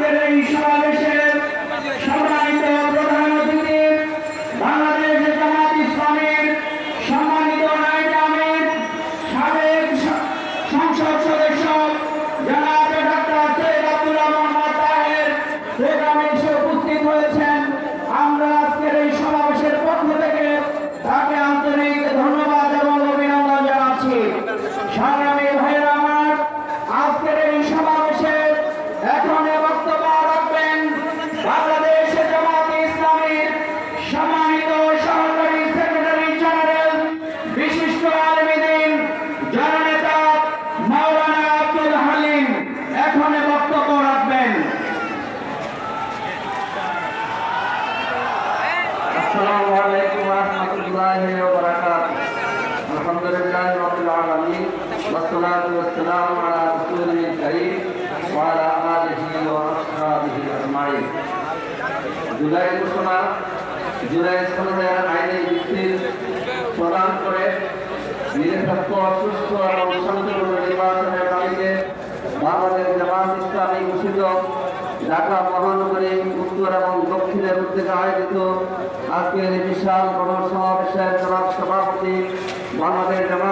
আজকের এই সমাবেশের সম্মানিত প্রধান অতিথি, বাংলাদেশ জামাত ইসলামের সম্মানিত নায়ক আমির, সাবেক সংসদ সদস্য জনাব ডাক্তার সৈয়দ আব্দুর রহমান তাহের প্রোগ্রামে বিশিষ্ট আলমীদিন জননেতা মাওলানা আব্দুল হালিম এখানে বক্তব্য রাখবেন। আসসালামু আলাইকুম ওয়া রাহমাতুল্লাহি ওয়া বারাকাতুহু। আলহামদুলিল্লাহি রাব্বিল আলামিন ওয়া সসালাতু ওয়া জুলাই ঘোষণা জুলাই ঘোষণা নিরপেক্ষ সুস্থ এবং শান্তিপূর্ণ নির্বাচনের দাবিতে বাংলাদেশ জামাত উত্তর এবং দক্ষিণের উদ্যোগে আয়োজিত আজকের এই বিশাল গণসমাবেশের জনাব সভাপতি বাংলাদেশ জামাত